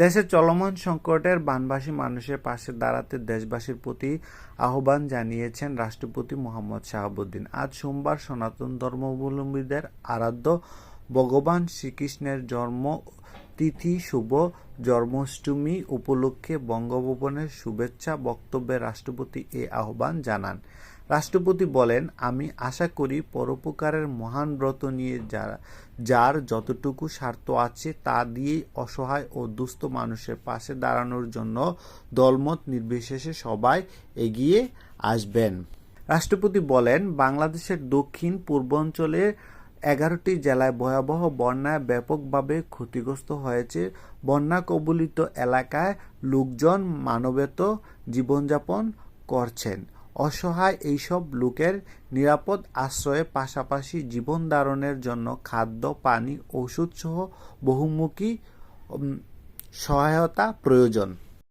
দেশের চলমান সংকটের বানবাসী মানুষের পাশে দাঁড়াতে দেশবাসীর প্রতি আহ্বান জানিয়েছেন রাষ্ট্রপতি মোহাম্মদ শাহাবুদ্দিন। আজ সোমবার সনাতন ধর্মাবলম্বীদের আরাধ্য ভগবান শ্রীকৃষ্ণের জন্ম তিথি শুভ জন্মাষ্টমী উপলক্ষে বঙ্গভবনের শুভেচ্ছা বক্তব্যে রাষ্ট্রপতি এ আহ্বান জানান। রাষ্ট্রপতি বলেন, আমি আশা করি পরোপকারের মহান ব্রত নিয়ে যারা যার যতটুকু স্বার্থ আছে তা দিয়েই অসহায় ও দুস্থ মানুষের পাশে দাঁড়ানোর জন্য দলমত নির্বিশেষে সবাই এগিয়ে আসবেন। রাষ্ট্রপতি বলেন, বাংলাদেশের দক্ষিণ পূর্বাঞ্চলে এগারোটি জেলায় ভয়াবহ বন্যায় ব্যাপকভাবে ক্ষতিগ্রস্ত হয়েছে। বন্যা কবলিত এলাকায় লোকজন মানবেত জীবনযাপন করছেন। অসহায় এইসব লোকের নিরাপদ আশ্রয়ের পাশাপাশি জীবন ধারণের জন্য খাদ্য, পানি ওষুধ সহ বহুমুখী সহায়তা প্রয়োজন।